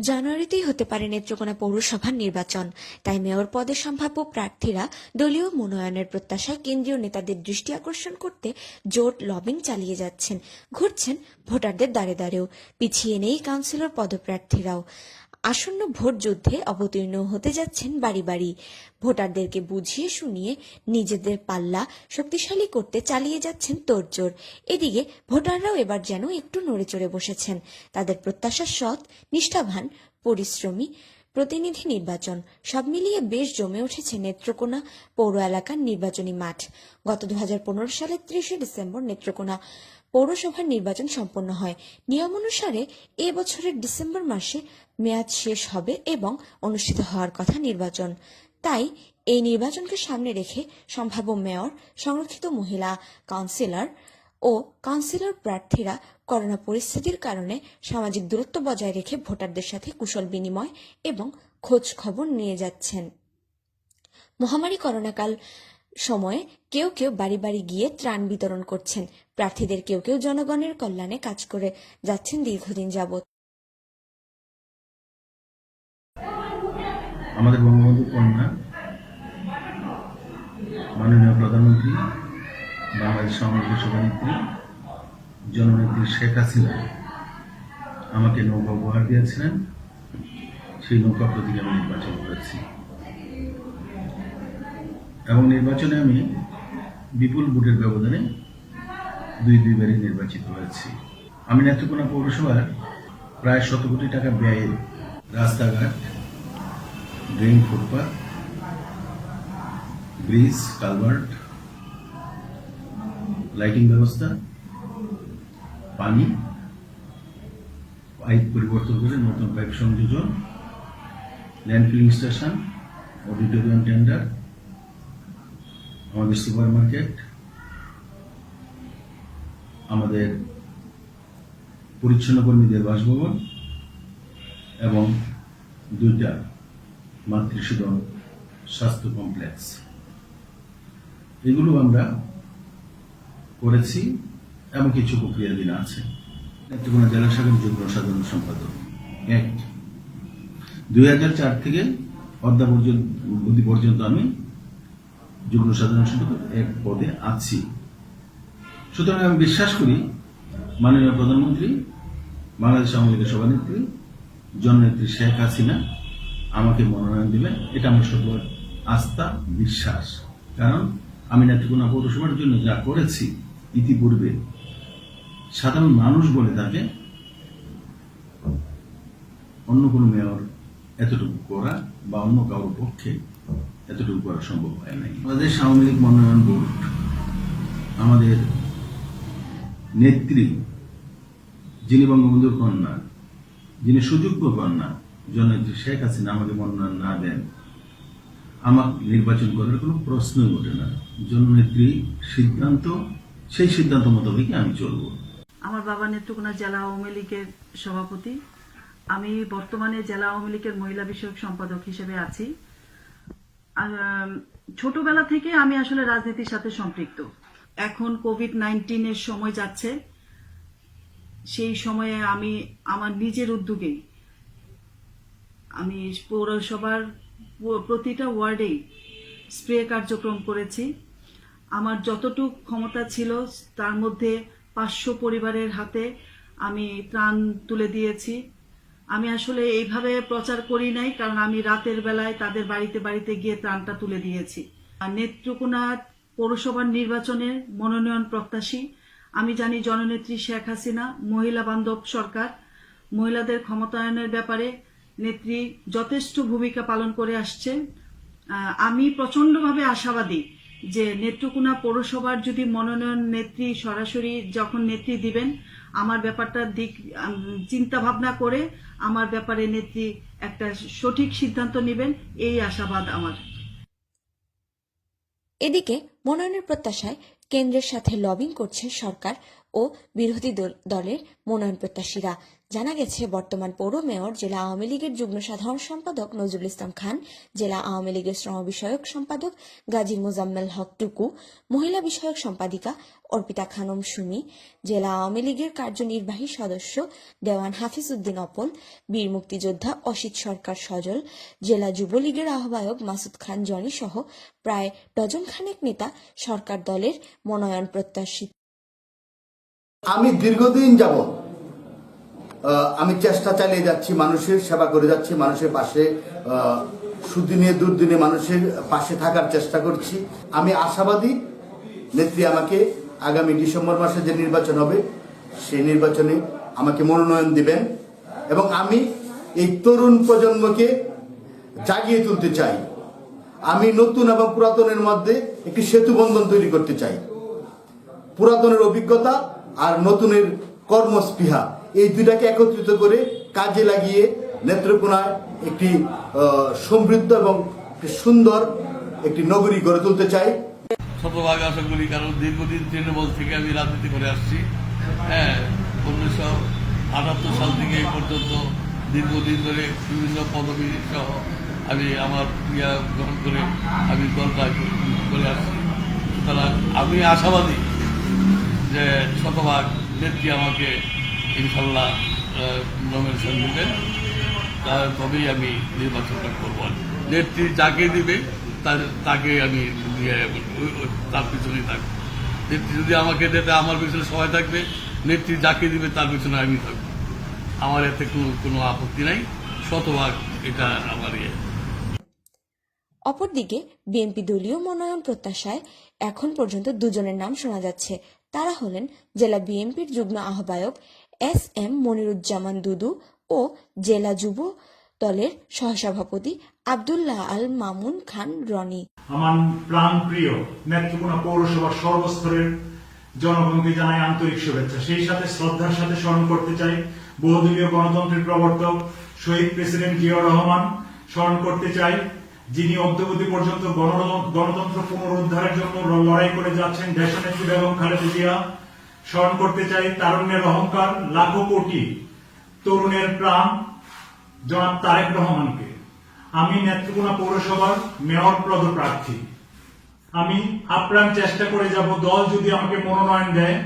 জানুয়ারিতেই হতে পারে নেত্রকোনা পৌরসভার নির্বাচন। তাই মেয়র পদে সম্ভাব্য প্রার্থীরা দলীয় মনোনয়নের প্রত্যাশায় কেন্দ্রীয় নেতাদের দৃষ্টি আকর্ষণ করতে জোট লবিং চালিয়ে যাচ্ছেন। ঘুরছেন ভোটারদের দ্বারে দ্বারেও। পিছিয়ে নেই কাউন্সিলর পদপ্রার্থীরাও। আসন্ন ভোট যুদ্ধে অবতীর্ণ হতে যাচ্ছেন বাড়ি বাড়ি। ভোটারদেরকে বুঝিয়ে শুনিয়ে নিজেদের পাল্লা শক্তিশালী করতে চালিয়ে যাচ্ছেন তোড়জোড়। এদিকে ভোটাররাও এবার যেন একটু নড়ে চড়ে বসেছেন। তাদের প্রত্যাশা সৎ, নিষ্ঠাবান, পরিশ্রমী প্রতিনিধি নির্বাচন। সব মিলিয়ে বেশ জমে উঠেছে নেত্রকোনা পৌর এলাকার নির্বাচনী মাঠ। গত দু হাজার পনেরো সালের ত্রিশে ডিসেম্বর নেত্রকোনা পৌরসভার নির্বাচন সম্পন্ন হয়। নিয়ম অনুসারে এ বছরের ডিসেম্বর মাসে মেয়াদ শেষ হবে এবং অনুষ্ঠিত হওয়ার কথা নির্বাচন। তাই এই নির্বাচনকে সামনে রেখে সম্ভাব্য মেয়র, সংরক্ষিত মহিলা, কাউন্সিলর ও কাউন্সিলর প্রার্থীরা করোনা পরিস্থিতির কারণে সামাজিক দূরত্ব বজায় রেখে ভোটারদের সাথে কুশল বিনিময় এবং খোঁজ খবর নিয়ে যাচ্ছেন। মহামারী করোনাকাল সময়ে কেউ কেউ বাড়ি বাড়ি গিয়ে ত্রাণ বিতরণ করছেন। প্রার্থীদের কেউ কেউ জনগণের কল্যাণে কাজ করে যাচ্ছেন দীর্ঘদিন যাবৎ। আমাদের বঙ্গবন্ধু কন্যা মাননীয় প্রধানমন্ত্রী বাংলাদেশ সংরক্ষিত সভানেত্রী জননেত্রী শেখ হাসিনা আমাকে নৌকা উপহার দিয়েছিলেন। সেই নৌকা প্রতীকে আমি নির্বাচন করেছি। এবং নির্বাচনে আমি বিপুল ভোটের ব্যবধানে দুই দুইবারই নির্বাচিত হয়েছি। আমি নেত্রকোনা পৌরসভার প্রায় শত কোটি টাকা ব্যয়ের রাস্তাঘাট, drain footpath bridge, culvert lighting ব্যবস্থা, পানি, পাইপ পরিবর্তন করে নতুন পাইপ সংযোজন land filling station, auditorium tender, আমাদের সুপার মার্কেট আমাদের পরিচ্ছন্ন কর্মীদের বাসভবন এবং দুইটা মাতৃসদন স্বাস্থ্য কমপ্লেক্স। এগুলো আমরা করেছি এবং কিছু প্রক্রিয়াধীন আছে। নেত্রকোনা জেলা শাখার যুগ্ম সাধারণ সম্পাদক। এক, দুই চার থেকে অদ্যা পর্যন্ত পর্যন্ত আমি যুগ্ম সাধারণ সম্পাদক এক পদে আছি। সুতরাং আমি বিশ্বাস করি মাননীয় প্রধানমন্ত্রী, বাংলাদেশ আওয়ামী লীগের সভানেত্রী, জননেত্রী শেখ হাসিনা আমাকে মনোনয়ন দিবেন। এটা আমার সব আস্থা, বিশ্বাস। কারণ আমি নেত্রকোনা পৌরসভার জন্য যা করেছি ইতিপূর্বে। সাধারণ মানুষ বলে থাকে অন্য কোনো মেয়র এতটুকু করা বা অন্য কারোর পক্ষে এতটুকু করা সম্ভব হয় নাই। আমাদের আওয়ামী লীগ মনোনয়ন বোর্ড, আমাদের নেত্রী যিনি বঙ্গবন্ধুর কন্যা, যিনি সুযোগ্য কন্যা, জননেত্রী শেখ হাসিনা আমাকে মনোনয়ন না দেন আমার নির্বাচন করার কোনো প্রশ্নই ওঠে না। জননেত্রী সিদ্ধান্ত সেই সিদ্ধান্ত মোতাবেকই আমি চলবো। আমার বাবা নেত্রকোনা জেলা আওয়ামী লীগের সভাপতি। আমি বর্তমানে জেলা আওয়ামী লীগের মহিলা বিষয়ক সম্পাদক হিসেবে আছি। ছোটবেলা থেকে আমি আসলে রাজনীতির সাথে সম্পৃক্ত। এখন কোভিড নাইন্টিনের সময় যাচ্ছে। সেই সময়ে আমি আমার নিজের উদ্যোগেই আমি পৌরসভার প্রতিটা ওয়ার্ডেই স্প্রে কার্যক্রম করেছি। আমার যতটুক ক্ষমতা ছিল তার মধ্যে পাঁচশো পরিবারের হাতে আমি ত্রাণ তুলে দিয়েছি। আমি আসলে এইভাবে প্রচার করি নাই কারণ আমি রাতের বেলায় তাদের বাড়িতে বাড়িতে গিয়ে ত্রাণটা তুলে দিয়েছি। আর নেত্রকোনা পৌরসভার নির্বাচনে মনোনয়ন প্রত্যাশী আমি জানি জননেত্রী শেখ হাসিনা মহিলা বান্ধব সরকার মহিলাদের ক্ষমতায়নের ব্যাপারে নেত্রী যথেষ্ট ভূমিকা পালন করে আসছে আহ, আমি প্রচন্ডভাবে আশাবাদী যে নেত্রকোনা পৌরসভার যদি মনোনয়ন নেত্রী সরাসরি যখন নেত্রী দিবেন, আমার ব্যাপারটা দিক চিন্তা ভাবনা করে আমার ব্যাপারে নেত্রী একটা সঠিক সিদ্ধান্ত নেবেন, এই আশাবাদ আমার। এদিকে মনোনয়নের প্রত্যাশায় কেন্দ্রের সাথে লবিং করছে সরকার। ও বিরোধী দল- দলের মনোনয়ন প্রত্যাশীরা। জানা গেছে, বর্তমান পৌর মেয়র জেলা আওয়ামী লীগের যুগ্ম সাধারণ সম্পাদক নজরুল ইসলাম খান, জেলা আওয়ামী লীগের শ্রম বিষয়ক সম্পাদক গাজী মোজাম্মেল হক টুকু, মহিলা বিষয়ক সম্পাদিকা অর্পিতা খানম সুমি, জেলা আওয়ামী লীগের কার্যনির্বাহী সদস্য দেওয়ান হাফিজ উদ্দিন অপল, বীর মুক্তিযোদ্ধা অসিত সরকার সজল, জেলা যুবলীগের আহ্বায়ক মাসুদ খান জনি সহ প্রায় ডজন খানেক নেতা সরকার দলের মনোনয়ন প্রত্যাশী আমি দীর্ঘদিন যাব আমি চেষ্টা চালিয়ে যাচ্ছি মানুষের সেবা করে যাচ্ছি, মানুষের পাশে সুদিনে, দুর্দিনে মানুষের পাশে থাকার চেষ্টা করছি। আমি আশাবাদী, নেত্রী আমাকে আগামী ডিসেম্বর মাসে যে নির্বাচন হবে, সেই নির্বাচনে আমাকে মনোনয়ন দিবেন এবং আমি এই তরুণ প্রজন্মকে জাগিয়ে তুলতে চাই। আমি নতুন এবং পুরাতনের মধ্যে একটি সেতু বন্ধন তৈরি করতে চাই। পুরাতনের অভিজ্ঞতা নতুনের কর্মস্পৃহা, এই দুইটাকে একত্রিত করে কাজে লাগিয়ে নেত্রকোনায় একটি সমৃদ্ধ এবং সুন্দর একটি নগরী গড়ে তুলতে চাই। শতভাগ আশা করি কারণ দীর্ঘদিন তৃণমূল থেকে আমি রাজনীতি করে আসছি। হ্যাঁ উনিশশো আটাত্তর সাল থেকে এই পর্যন্ত দীর্ঘদিন ধরে বিভিন্ন পদবি সহ আমি আমার ক্রিয়া গ্রহণ করে আমি দলটা করে আসছি। সুতরাং আমি আশাবাদী যে শতভাগ নেত্রী আমাকে ইনশাল্লাহ নমিনেশন দিবেন। তবেই আমি নির্বাচনটা করব। নেত্রী যাকে দিবে, তার- তাকে আমি তার পিছনেই থাকব। নেত্রী যদি আমাকে দেবে আমার পিছনে সবাই থাকবে। নেত্রী যাকে দিবে, তার পিছনে আমি থাকব। আমার এতে কোনো কোনো আপত্তি নাই। শতভাগ এটা আমার ইয়ে। অপরদিকে বিএনপি দলীয় মনোনয়ন প্রত্যাশায় এখন পর্যন্ত দুজনের নাম শোনা যাচ্ছে। তারা হলেন জেলা বিএনপির যুগ্ম আহ্বায়ক এস এম মনিরুজ্জামান দুদু ও জেলা যুব দলের সহসভাপতি আবদুল্লাহ আল মামুন খান রনি। আমার প্রাণ প্রিয় নেত্রকোনা পৌরসভার সর্বস্তরের জনগণকে জানাই আন্তরিক শুভেচ্ছা। সেই সাথে শ্রদ্ধার সাথে স্মরণ করতে চাই বহুদলীয় গণতন্ত্রের প্রবর্তক শহীদ প্রেসিডেন্ট জিয়াউর রহমান। স্মরণ করতে চাই যিনি অদ্যবধি পর্যন্ত গণ- গণতন্ত্র পুনরুদ্ধারের জন্য লড়াই করে যাচ্ছেন দেশনেত্রী বেগম খালেদা জিয়া। স্মরণ করতে চাই তারুণ্যের অহংকার, লাখো কোটি তরুণের প্রাণ জনাব তারেক রহমানকে। আমি নেত্রকোনা পৌরসভার মেয়র পদপ্রার্থী আমি আপ্রাণ চেষ্টা করে যাব, দল যদি আমাকে মনোনয়ন দেয়,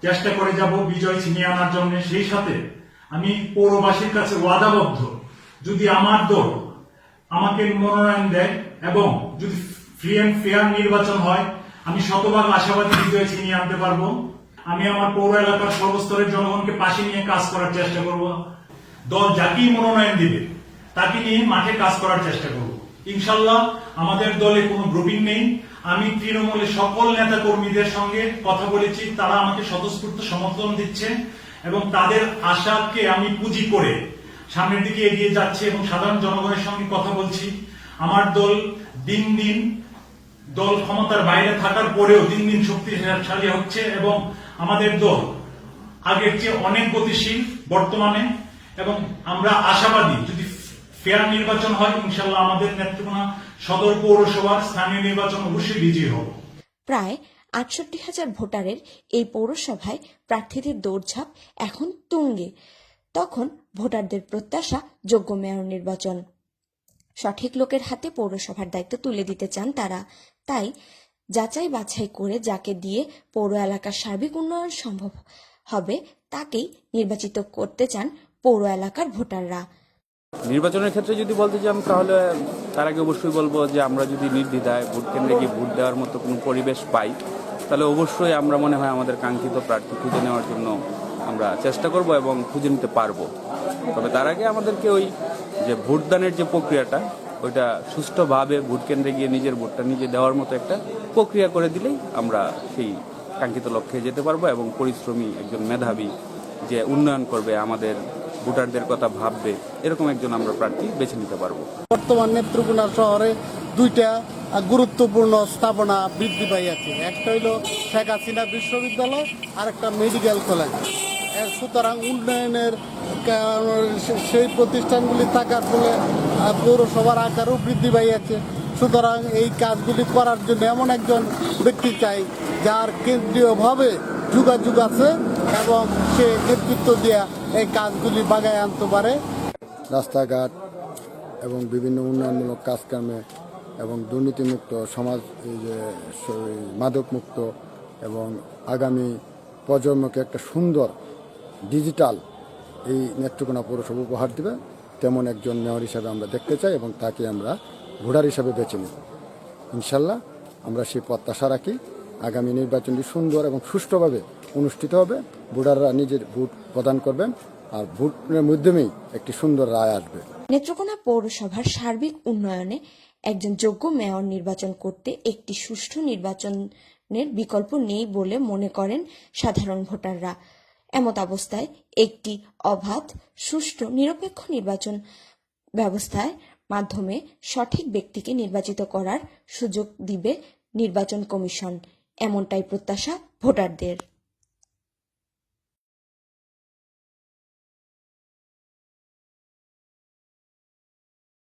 চেষ্টা করে যাব বিজয় ছিনিয়ে আনার জন্য। সেই সাথে আমি পৌরবাসীর কাছে ওয়াদাবদ্ধ। যদি আমার দল আমাকে মনোনয়ন দেয় এবং যদি ফ্রি অ্যান্ড ফেয়ার নির্বাচন হয়, আমি শতভাগ আশাবাদী বিজয় ছিনিয়ে আনতে পারব। আমি আমার পৌর এলাকার সর্বস্তরের জনগণকে পাশে নিয়ে কাজ করার চেষ্টা করব। দল যাকেই মনোনয়ন দিবে, তাকে নিয়ে মাঠে কাজ করার চেষ্টা করব। ইনশাল্লাহ আমাদের দলে কোনো গ্রুপিং নেই। আমি তৃণমূলের সকল নেতা কর্মীদের সঙ্গে কথা বলেছি, তারা আমাকে স্বতঃস্ফূর্ত সমর্থন দিচ্ছে এবং তাদের আশাকে আমি পুঁজি করে সামনের দিকে এগিয়ে যাচ্ছে এবং সাধারণ জনগণের সঙ্গে কথা বলছি। আমার দল দিন দিন দল ক্ষমতার বাইরে থাকার পরেও দিন দিন শক্তিশালী হচ্ছে এবং আমাদের দল আগের চেয়ে অনেক গতিশীল বর্তমানে এবং আমরা আশাবাদী যদি ফেয়ার নির্বাচন হয়, ইনশাল্লাহ আমাদের নেত্রকোনা সদর পৌরসভার স্থানীয় নির্বাচন অবশ্যই বিজয়ী হব। প্রায় আটষট্টি হাজার ভোটারের এই পৌরসভায় প্রার্থীদের দৌড়ঝাঁপ এখন তুঙ্গে। তখন ভোটারদের প্রত্যাশা যোগ্য মেয়র নির্বাচন। সঠিক লোকের হাতে পৌরসভার দায়িত্ব তুলে দিতে চান তারা। তাই যাচাই বাছাই করে যাকে দিয়ে পৌর এলাকার সার্বিক উন্নয়ন সম্ভব হবে, তাকেই নির্বাচিত করতে চান পৌর এলাকার ভোটাররা। নির্বাচনের ক্ষেত্রে যদি বলতে চান, তাহলে তার আগে অবশ্যই বলব যে আমরা যদি নির্দ্বিধায় ভোট কেন্দ্রে গিয়ে ভোট দেওয়ার মতো কোনো পরিবেশ পাই, তাহলে অবশ্যই আমরা মনে হয় আমাদের কাঙ্ক্ষিত প্রার্থী খুঁজে নেওয়ার জন্য আমরা চেষ্টা করব এবং খুঁজে নিতে পারব। তবে তার আগে আমাদেরকে ওই যে ভোটদানের যে প্রক্রিয়াটা, ওইটা সুষ্ঠুভাবে ভোট কেন্দ্রে গিয়ে নিজের ভোটটা নিজে দেওয়ার মতো একটা প্রক্রিয়া করে দিলেই আমরা সেই কাঙ্ক্ষিত লক্ষ্যে যেতে পারব এবং পরিশ্রমী একজন মেধাবী যে উন্নয়ন করবে, আমাদের ভোটারদের কথা ভাববে, এরকম একজন আমরা প্রার্থী বেছে নিতে পারব। বর্তমান নেত্রকোনা শহরে দুইটা গুরুত্বপূর্ণ স্থাপনা বৃদ্ধি পাইয়াছে। একটা হইল শেখ হাসিনা বিশ্ববিদ্যালয় আর একটা মেডিকেল কলেজ। সুতরাং উন্নয়নের সেই প্রতিষ্ঠানগুলি থাকার ফলে পৌরসভার আকারও বৃদ্ধি পাইয়াছে। সুতরাং এই কাজগুলি করার জন্য এমন একজন ব্যক্তি চাই, যার কেন্দ্রীয়ভাবে যোগাযোগ আছে এবং সে নেতৃত্ব দিয়ে এই কাজগুলি বাগায় আনতে পারে। রাস্তাঘাট এবং বিভিন্ন উন্নয়নমূলক কাজকর্মে এবং দুর্নীতিমুক্ত সমাজ, এই যে মাদকমুক্ত এবং আগামী প্রজন্মকে একটা সুন্দর ডিজিটাল এই নেত্রকোনা পৌরসভা উপহার দেবে। তেমন একজন মেয়র হিসাবে আমরা দেখতে চাই এবং তাকে আমরা ভোটার হিসাবে বেছে নিই ইনশাল্লাহ আমরা সেই প্রত্যাশা রাখি। আগামী নির্বাচনটি সুন্দর এবং সুষ্ঠুভাবে অনুষ্ঠিত হবে। ভোটাররা নিজের ভোট প্রদান করবেন আর ভোটের মাধ্যমেই একটি সুন্দর রায় আসবে। নেত্রকোনা পৌরসভার সার্বিক উন্নয়নে একজন যোগ্য মেয়র নির্বাচন করতে একটি সুষ্ঠু নির্বাচনের বিকল্প নেই বলে মনে করেন সাধারণ ভোটাররা। এমত অবস্থায় একটি অবাধ, সুষ্ঠু, নিরপেক্ষ নির্বাচন ব্যবস্থার মাধ্যমে সঠিক ব্যক্তিকে নির্বাচিত করার সুযোগ দিবে নির্বাচন কমিশন। এমনটাই প্রত্যাশা ভোটারদের।